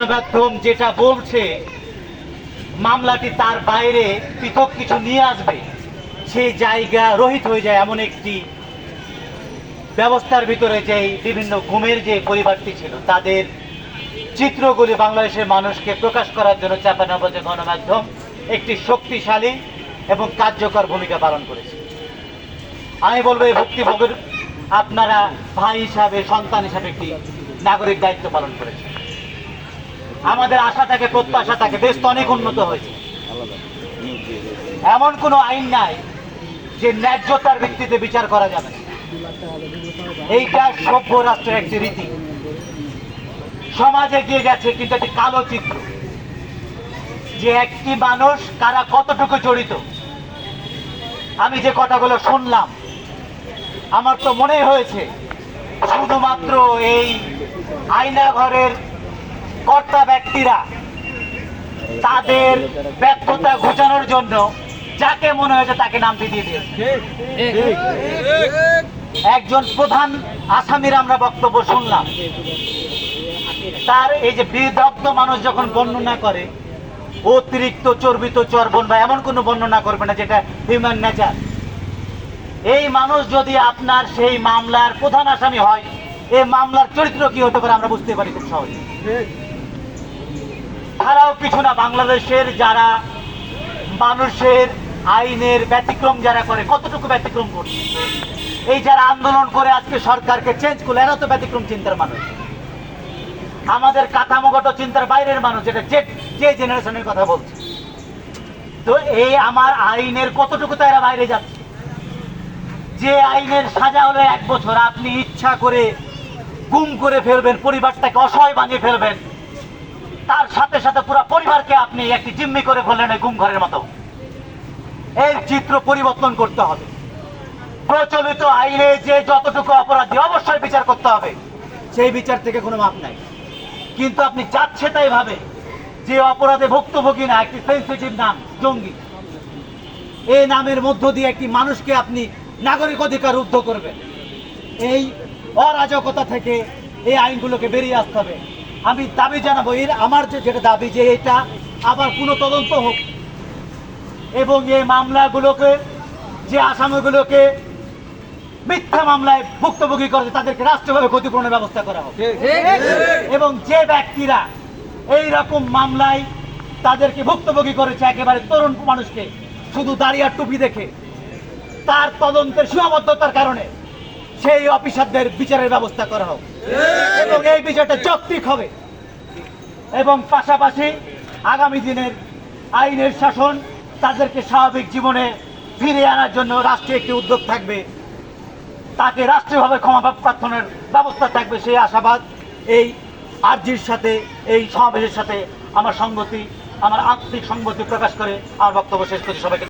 গণমাধ্যম যেটা বলছে, মামলাটি তার বাইরে পৃথক কিছু নিয়ে আসবে। সেই জায়গা রহিত হয়ে যায় এমন একটি ব্যবস্থার ভিতরে যে বিভিন্ন ঘুমের যে পরিবারটি ছিল, তাদের চিত্রগুলি বাংলাদেশের মানুষকে প্রকাশ করার জন্য চাপানবাজে গণমাধ্যম, একটি শক্তিশালী এবং কার্যকর ভূমিকা পালন করেছে। আমি বলব এই ভুক্তিভোগের আপনারা ভাই হিসাবে, সন্তান হিসাবে একটি নাগরিক দায়িত্ব পালন করেছে আমাদের আশা থাকে, প্রত্যাশা থাকে, দেশ তো অনেক উন্নত হয়েছে। এমন কোনো আইন নাই যে ন্যায্যতার ভিত্তিতে বিচার করা যাবে এইটা সভ্য রাষ্ট্রের একটি রীতি। সমাজে গিয়ে গেছে কিন্তু একটি কালো চিত্র। যে একটি মানুষ কারা কতটুকু জড়িত। আমি যে কথাগুলো শুনলাম, আমার তো মনে হয়েছে, শুধুমাত্র এই আয়না ঘরের কর্তা ব্যক্তিরা তাদের ব্যর্থতা ঘোচানোর জন্য যাকে মনে হয়েছে তাকে নামটি দিয়ে দিয়েছে। একজন প্রধান আসামির আমরা বক্তব্য শুনলাম। তার এই যে বিদগ্ধ মানুষ যখন বর্ণনা করে, অতিরিক্ত চর্বিত চর্বণ বা এমন কোনো বর্ণনা করবে না যেটা হিউম্যান নেচার এই মানুষ যদি আপনার সেই মামলার প্রধান আসামি হয়, এই মামলার চরিত্র কি হতে পারে আমরা বুঝতে পারি খুব সহজে। তারাও কিছু না, বাংলাদেশের যারা মানুষের আইনের ব্যতিক্রম যারা করে, কতটুকু ব্যতিক্রম করছে? এই যারা আন্দোলন করে আজকে সরকারকে চেঞ্জ করল, এরা তো ব্যতিক্রম চিন্তার মানুষ। আমাদের কাঠামোগত চিন্তার বাইরের মানুষ, যেটা যে যে জেনারেশনের কথা বলছে। তো এই আমার আইনের কতটুকু তো এরা বাইরে যাচ্ছে? যে আইনের সাজা হলে এক বছর, আপনি ইচ্ছা করে গুম করে ফেলবেন, পরিবারটাকে অসহায় বানিয়ে ফেলবেন। তার সাথে সাথে পুরো পরিবারকে আপনি একটি জিম্মি করে ফেললেন এই ঘরের মতো। এই চিত্র পরিবর্তন করতে হবে। প্রচলিত আইনে যে যতটুকু অপরাধী, অবশ্যই বিচার করতে হবে। সেই বিচার থেকে কোনো মাপ নাই। কিন্তু আপনি যাচ্ছে তাই ভাবে যে অপরাধে ভুক্তভোগী না, একটি সেন্সিটিভ নাম, জঙ্গি। এই নামের মধ্য দিয়ে একটি মানুষকে আপনি নাগরিক অধিকার রুদ্ধ করবেন। এই অরাজকতা থেকে এই আইনগুলোকে বেরিয়ে আসতে হবে। আমি দাবি জানাব এর আমার যে যেটা দাবি যে এটা আবার কোনো তদন্ত হোক। এবং এই মামলাগুলোকে যে আসামিগুলোকে মিথ্যা মামলায় ভুক্তভোগী করেছে তাদেরকে রাষ্ট্রভাবে ক্ষতিপূরণের ব্যবস্থা করা হোক। এবং যে ব্যক্তিরা এই রকম মামলায় তাদেরকে ভুক্তভোগী করেছে একেবারে তরুণ মানুষকে শুধু দাঁড়িয়ে টুপি দেখে তার তদন্তের সীমাবদ্ধতার কারণে সেই অফিসারদের বিচারের ব্যবস্থা করা হোক। এবং এই বিষয়টা যৌক্তিক হবে। এবং পাশাপাশি আগামী দিনের আইনের শাসন তাদেরকে স্বাভাবিক জীবনে ফিরিয়ে আনার জন্য রাষ্ট্রীয় একটি উদ্যোগ থাকবে। তাকে রাষ্ট্রীয়ভাবে ক্ষমা প্রার্থনার ব্যবস্থা থাকবে সেই আশাবাদ। এই আর্জির সাথে, এই সমাবেশের সাথে আমার সংগতি, আমার আত্মিক সংগতি প্রকাশ করে আমার বক্তব্য শেষ করছি সবাইকে।